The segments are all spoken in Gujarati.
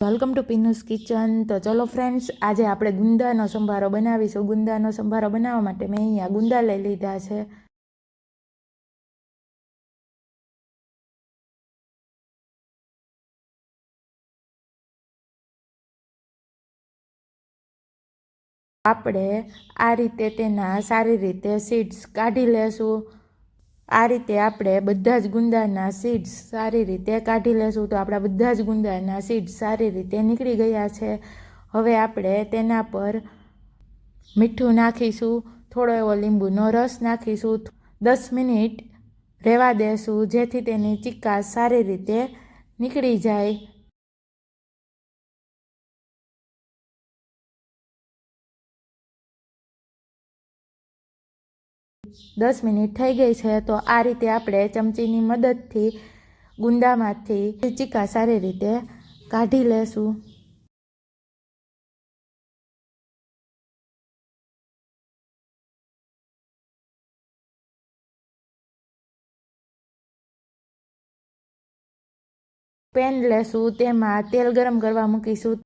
Welcome to પિનુસ kitchen. તો ચલો ફ્રેન્ડ્સ આજે આપણે ગુંદાનો સંભારો બનાવીશું. ગુંદાનો સંભારો બનાવવા માટે મેં અહીંયા ગુંદા લઈ લીધા છે. આપણે આ રીતે તેના સારી રીતે સીડ્સ કાઢી લેશું. આ રીતે આપણે બધા જ ગુંદાના સીડ્સ સારી રીતે કાઢી લેશું તો આપણા બધા જ ગુંદાના સીડ્સ સારી રીતે નીકળી ગયા છે. હવે આપણે તેના પર મીઠું નાખીશું, થોડો એવો લીંબુનો રસ નાખીશું, દસ મિનિટ રહેવા દેશું જેથી તેની ચિક્કા સારી રીતે નીકળી જાય. દસ મિનિટ થઈ ગઈ છે, તો આ રીતે આપણે ચમચીની મદદથી ગુંદામાંથી ચીકા સારી રીતે કાઢી લેશું. પેન લેશું, તેમાં તેલ ગરમ કરવા મૂકીશું.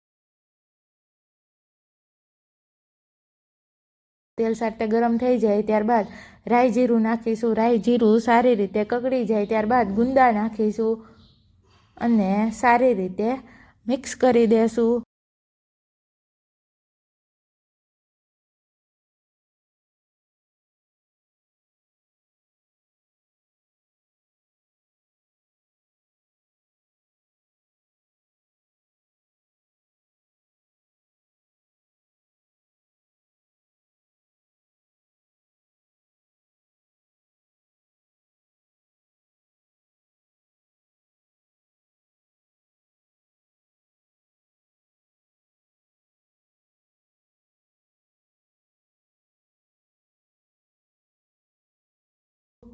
તેલ સાટે ગરમ થઈ જાય ત્યારબાદ રાઈ જીરું નાખીશું. રાઈ જીરું સારી રીતે કકડી જાય ત્યારબાદ ગુંદા નાખીશું અને સારી રીતે મિક્સ કરી દેશું.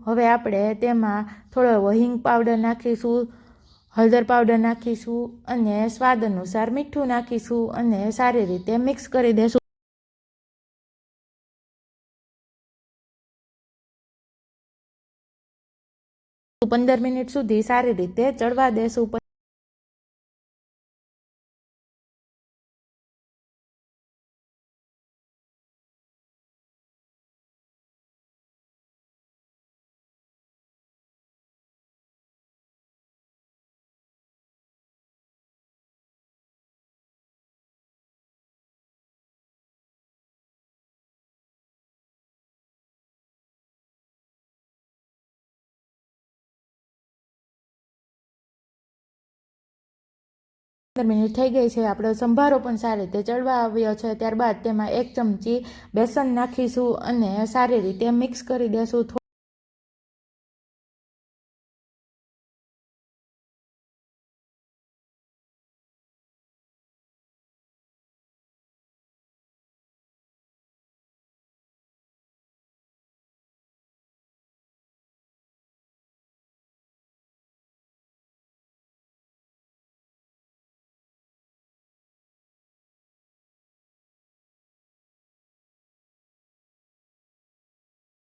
હવે આપણે તેમાં થોડો એવો હિંગ પાવડર નાખીશું, હળદર પાવડર નાખીશું અને સ્વાદ અનુસાર મીઠું નાખીશું અને સારી રીતે મિક્સ કરી દેશું. પંદર મિનિટ સુધી સારી રીતે ચડવા દેશું. પંદર મિનિટ થઈ ગઈ છે. આપણો સંભારો પણ સારી રીતે ચડવા આવ્યો છે. ત્યારબાદ તેમાં એક ચમચી બેસન નાખીશું અને સારી રીતે મિક્સ કરી દેશું.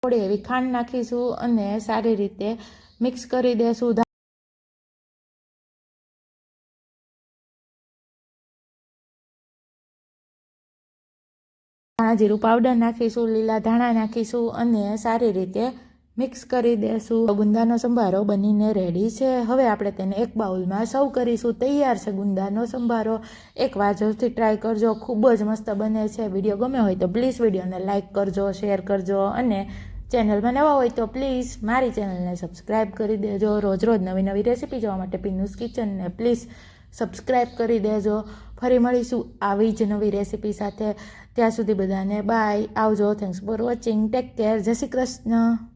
થોડી એવી ખાંડ નાખીશું અને સારી રીતે મિક્સ કરી દેશું. ધાણા જીરું પાવડર નાખીશું, લીલા ધાણા નાખીશું અને સારી રીતે મિક્સ કરી દેશું. ગુંદાનો સંભારો બનીને રેડી છે. હવે આપણે તેને એક બાઉલમાં સર્વ કરીશું. તૈયાર છે ગુંદાનો સંભારો. એક વાર જરૂરથી ટ્રાય કરજો. ખૂબ જ મસ્ત બને છે. વીડિયો ગમે હોય તો પ્લીઝ વિડીયોને લાઇક કરજો શેર કરજો અને ચેનલમાં નવા હોય તો પ્લીઝ મારી ચેનલને સબસ્ક્રાઈબ કરી દેજો. રોજ રોજ નવી નવી રેસીપી જોવા માટે પિન્નુસ કિચનને પ્લીઝ સબસ્ક્રાઈબ કરી દેજો. ફરી મળીશું આવી જ નવી રેસીપી સાથે. ત્યાં સુધી બધાને બાય આવજો. Thanks for watching take care જય શ્રી કૃષ્ણ.